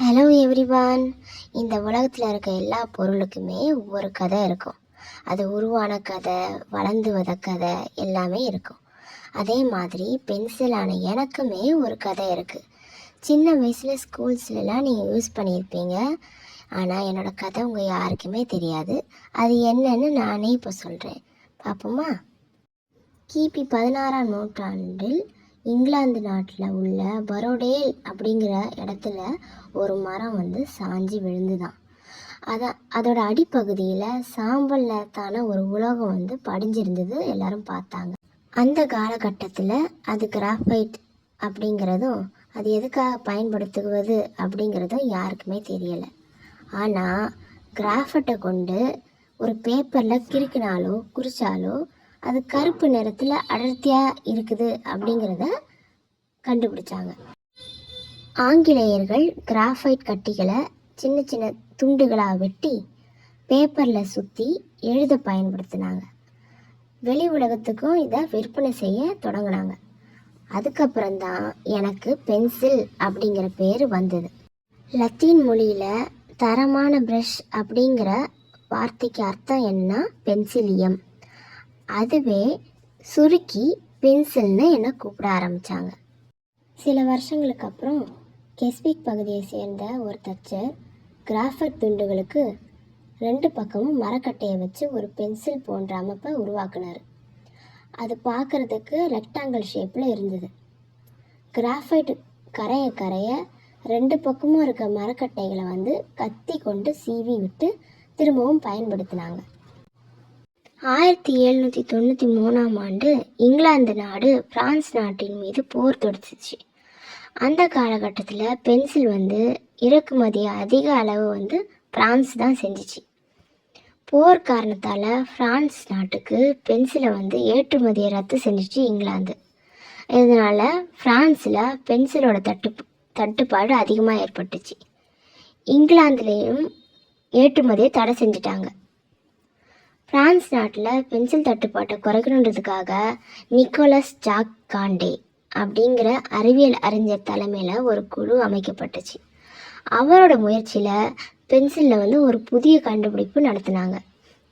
Hello everyone இந்த உலகத்தில் இருக்க எல்லா பொருளுக்குமே ஒவ்வொரு கதை இருக்கும். அது உருவான கதை வளர்ந்து வந்த கதை எல்லாமே இருக்கும். அதே மாதிரி பென்சிலான எனக்குமே ஒரு கதை இருக்குது சின்ன வயசில் ஸ்கூல்ஸ்லலாம் நீங்கள் யூஸ் பண்ணியிருப்பீங்க. ஆனால் என்னோட கதை உங்கள் யாருக்குமே தெரியாது. அது என்னன்னு நானே இப்போ சொல்கிறேன் பார்ப்போமா கிபி பதினாறாம் நூற்றாண்டில் இங்கிலாந்து நாட்டில் உள்ள பரோடேல் அப்படிங்கிற இடத்துல ஒரு மரம் வந்து சாஞ்சு விழுந்துதான். அதை அதோட அடிப்பகுதியில் சாம்பல்லத்தான ஒரு உலோகம் வந்து படிஞ்சிருந்தது எல்லாரும் பார்த்தாங்க. அந்த காலகட்டத்தில் அது கிராஃபைட் அப்படிங்கிறதும் அது எதுக்காக பயன்படுத்துவது அப்படிங்கிறதும் யாருக்குமே தெரியலை. ஆனால் கிராஃபட்டை கொண்டு ஒரு பேப்பரில் கிறுக்கினாலோ குறிச்சாலோ அது கருப்பு நிறத்தில் அடர்த்தியாக இருக்குது அப்படிங்கிறத கண்டுபிடிச்சாங்க. ஆங்கிலேயர்கள் கிராஃபைட் கட்டிகளை சின்ன சின்ன துண்டுகளாக வெட்டி பேப்பரில் சுற்றி எழுத பயன்படுத்தினாங்க. வெளி உலகத்துக்கும் இதை விற்பனை செய்ய தொடங்கினாங்க. அதுக்கப்புறம்தான் எனக்கு பென்சில் அப்படிங்கிற பேர் வந்தது. லத்தீன் மொழியில் தரமான ப்ரஷ் அப்படிங்கிற வார்த்தைக்கு அர்த்தம் என்னன்னா பென்சிலியம். அதுவே சுருக்கி பென்சில்னு என்னை கூப்பிட ஆரம்பித்தாங்க சில வருஷங்களுக்கு அப்புறம் கெஸ்பிக் பகுதியை சேர்ந்த ஒரு தச்சர் கிராஃபட் துண்டுகளுக்கு ரெண்டு பக்கமும் மரக்கட்டையை வச்சு ஒரு பென்சில் போன்ற அமைப்பை உருவாக்குனார். அது பார்க்குறதுக்கு ரெக்டாங்கிள் ஷேப்பில் இருந்தது. கிராஃபைட் கரைய கரைய ரெண்டு பக்கமும் இருக்க மரக்கட்டைகளை வந்து கத்தி கொண்டு சீவி விட்டு திரும்பவும் பயன்படுத்தினாங்க. ஆயிரத்தி எழுநூற்றி தொண்ணூற்றி மூணாம் ஆண்டு இங்கிலாந்து நாடு பிரான்ஸ் நாட்டின் மீது போர் தொடுத்துச்சு. அந்த காலகட்டத்தில் பென்சில் வந்து இறக்குமதி அதிக அளவு வந்து பிரான்ஸ் தான் செஞ்சுச்சு. போர் காரணத்தால் ஃப்ரான்ஸ் நாட்டுக்கு பென்சிலை வந்து ஏற்றுமதியை ரத்து செஞ்சுச்சு இங்கிலாந்து. இதனால் ஃப்ரான்ஸில் பென்சிலோட தட்டு தட்டுப்பாடு அதிகமாக ஏற்பட்டுச்சு. இங்கிலாந்துலேயும் ஏற்றுமதியை தடை செஞ்சிட்டாங்க. பிரான்ஸ் நாட்டில் பென்சில் தட்டுப்பாட்டை குறைக்கணுன்றதுக்காக நிக்கோலஸ் ஜாக் காண்டே அப்படிங்கிற அறிவியல் அறிஞர் தலைமையில் ஒரு குழு அமைக்கப்பட்டுச்சு. அவரோட முயற்சியில் பென்சிலில் வந்து ஒரு புதிய கண்டுபிடிப்பு நடத்தினாங்க.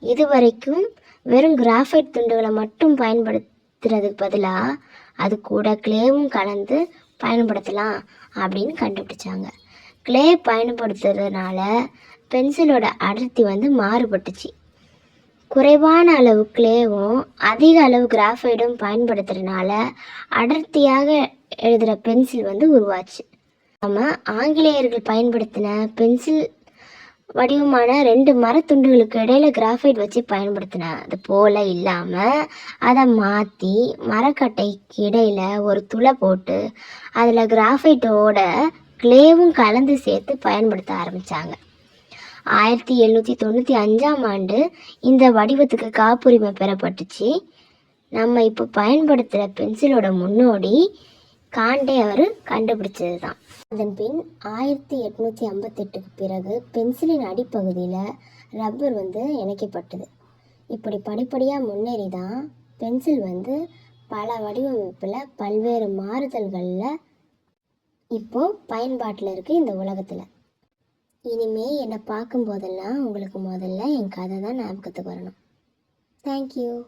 இது வரைக்கும் வெறும் கிராஃபைட் துண்டுகளை மட்டும் பயன்படுத்துறதுக்கு பதிலாக அது கூட கிளேவும் கலந்து பயன்படுத்தலாம் அப்படின்னு கண்டுபிடிச்சாங்க. கிளே பயன்படுத்துறதுனால பென்சிலோட அடர்த்தி வந்து மாறுபட்டுச்சு. குறைவான அளவு கிளேவும் அதிக அளவு கிராஃபைடும் பயன்படுத்துறதுனால அடர்த்தியாக எழுதுகிற பென்சில் வந்து உருவாச்சு. நம்ம ஆங்கிலேயர்கள் பயன்படுத்தின பென்சில் வடிவமான ரெண்டு மரத்துண்டுகளுக்கு இடையில கிராஃபைட் வச்சு பயன்படுத்தினது போல இல்லாமல் அதை மாற்றி மரக்கட்டைக்கு இடையில ஒரு துளை போட்டு அதில் கிராஃபைட்டோட கிளேவும் கலந்து சேர்த்து பயன்படுத்த ஆரம்பித்தாங்க ஆயிரத்தி எழுநூற்றி தொண்ணூற்றி அஞ்சாம் ஆண்டு இந்த வடிவத்துக்கு காப்புரிமை பெறப்பட்டுச்சு. நம்ம இப்போ பயன்படுத்துகிற பென்சிலோட முன்னோடி காண்டே அவர் கண்டுபிடிச்சது தான் அதன் பின் ஆயிரத்தி எட்நூற்றி ஐம்பத்தெட்டுக்கு பிறகு பென்சிலின் அடிப்பகுதியில் ரப்பர் வந்து இணைக்கப்பட்டது. இப்படி படிப்படியாக முன்னேறி தான் பென்சில் வந்து பல வடிவமைப்பில் பல்வேறு மாறுதல்களில் இப்போது பயன்பாட்டில் இருக்குது இந்த உலகத்தில். இனிமே என்னை பார்க்கும்போதெல்லாம் உங்களுக்கு முதல்ல என் கதை தான் ஞாபகத்துக்கு வரணும். தேங்க்யூ